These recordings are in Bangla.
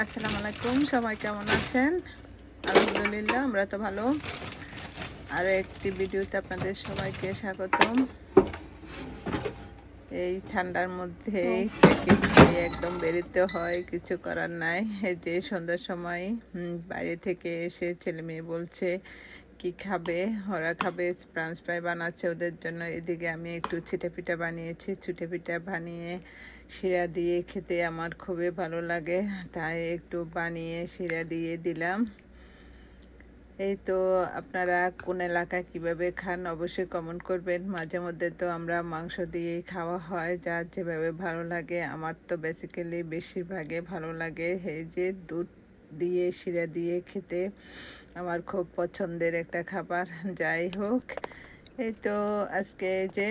আসসালামু আলাইকুম সবাই কেমন আছেন? আলহামদুলিল্লাহ আমরা তো ভালো। আর একটি ভিডিওতে আপনাদের সবাইকে স্বাগতম। এই ঠান্ডার মধ্যে একদম বেরোতে হয় কিছু করার নাই। এই যে সন্ধ্যার সময় বাইরে থেকে এসে ছেলে মেয়ে বলছে কি খাবে? ওরা খাবে ফ্রান্স ফ্রাই বানাচ্ছে ওদের জন্য। এদিকে আমি একটু ছিটে পিঠা বানিয়েছি। ছুটে পিঠা বানিয়ে শিরা দিয়ে খেতে আমার খুবই ভালো লাগে, তাই একটু বানিয়ে শিরা দিয়ে দিলাম। এই তো আপনারা কোন এলাকায় কীভাবে খান অবশ্যই কমেন্ট করবেন। মাঝে মধ্যে তো আমরা মাংস দিয়েই খাওয়া হয়, যার যেভাবে ভালো লাগে। আমার তো বেসিক্যালি বেশিরভাগে ভালো লাগে। এই যে দুধ দিয়ে, শিরা দিয়ে খেতে আমার খুব পছন্দের একটা খাবার। যাই হোক, এই তো আজকে যে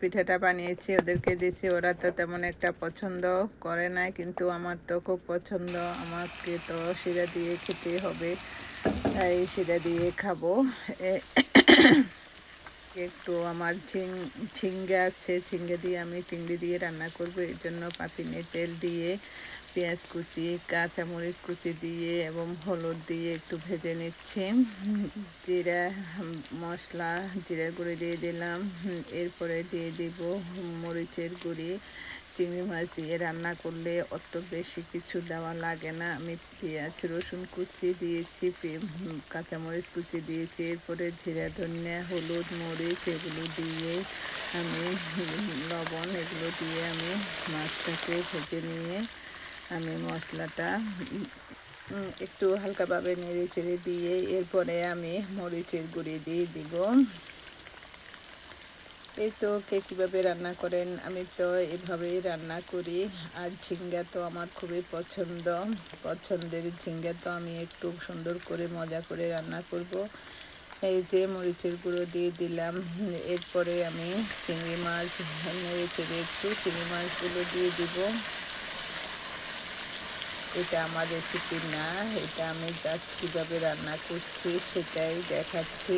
পিঠাটা বানিয়েছি ওদেরকে দিয়েছি, ওরা তো তেমন একটা পছন্দ করে না কিন্তু আমার তো খুব পছন্দ। আমাকে তো শিরা দিয়ে খেতে হবে, তাই শিরা দিয়ে খাব। একটু আমার ঝিং, ঝিঙ্গে আছে, ঝিঙ্গে দিয়ে আমি চিংড়ি দিয়ে রান্না করব। এর জন্য পাপিনে তেল দিয়ে, পেঁয়াজ কুচি, কাঁচামরিচ কুচি দিয়ে এবং হলুদ দিয়ে একটু ভেজে নিচ্ছি। জিরা, মশলা, জিরার গুঁড়ি দিয়ে দিলাম। এরপরে দিয়ে দিব মরিচের গুঁড়ি। চিংড়ি মাছ দিয়ে রান্না করলে অত বেশি কিছু দেওয়া লাগে না। আমি পেঁয়াজ, রসুন কুচি দিয়েছি কাঁচামরিচ কুচি দিয়েছি, এরপরে জিরা, ধনিয়া, হলুদ, মরিচ এগুলো দিয়ে আমি লবণ এগুলো দিয়ে আমি মাছটাকে ভেজে নিয়ে আমি মশলাটা একটু হালকাভাবে নেড়ে চেড়ে দিয়ে এরপরে আমি মরিচের গুঁড়ি দিয়ে দিব। এই তো কে কীভাবে রান্না করেন? আমি তো এভাবেই রান্না করি। আর ঝিঙ্গা তো আমার খুবই পছন্দ। পছন্দের ঝিঙ্গা তো আমি একটু সুন্দর করে মজা করে রান্না করব। এই যে মরিচের গুঁড়ো দিয়ে দিলাম। এরপরে আমি চিংড়ি মাছ, নেড়ে চেড়ে একটু চিংড়ি মাছগুলো দিয়ে দিব। এটা আমার রেসিপি না, এটা আমি জাস্ট কীভাবে রান্না করছি সেটাই দেখাচ্ছি।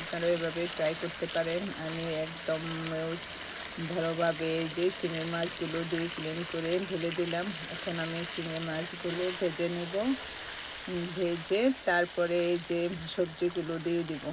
আপনারা এভাবে ট্রাই করতে পারেন। আমি একদম ভালোভাবে যে চিংড়ি মাছগুলো দুই ক্লিন করে ঢেলে দিলাম। এখন আমি চিংড়ি মাছগুলো ভেজে নেব। ভেজে তারপরে যে সবজিগুলো দিয়ে দিব।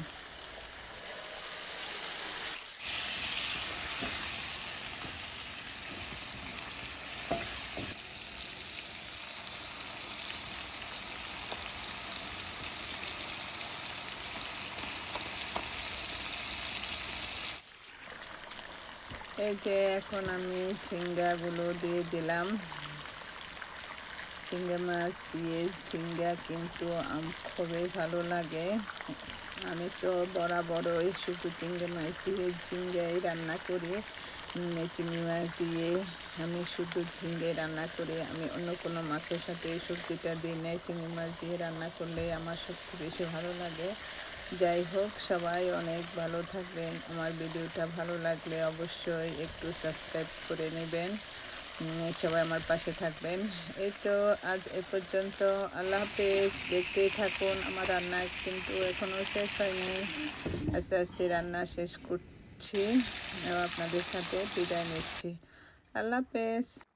এই যে এখন আমি ঝিঙ্গাগুলো দিয়ে দিলাম। চিংড়ি মাছ দিয়ে ঝিঙ্গা কিন্তু খুবই ভালো লাগে। আমি তো বরাবর ওই শুধু চিংড়ি মাছ দিয়ে ঝিঙ্গাই রান্না করি। চিংড়ি মাছ দিয়ে আমি শুধু ঝিঙ্গে রান্না করি। আমি অন্য কোনো মাছের সাথে সবজিটা দিই না চিংড়ি মাছ দিয়ে রান্না করলে আমার সবচেয়ে বেশি ভালো লাগে। যাই হোক, সবাই অনেক ভালো থাকবেন। আমার ভিডিওটা ভালো লাগলে অবশ্যই একটু সাবস্ক্রাইব করে নেবেন। সবাই আমার পাশে থাকবেন। এই তো আজ এ পর্যন্ত। আল্লাহ হাফেজ। দেখতেই থাকুন। আমার রান্না কিন্তু এখনও শেষ হয়নি। আস্তে আস্তে রান্না শেষ করছি। আপনাদের সাথে বিদায় নিচ্ছি। আল্লাহ হাফেজ।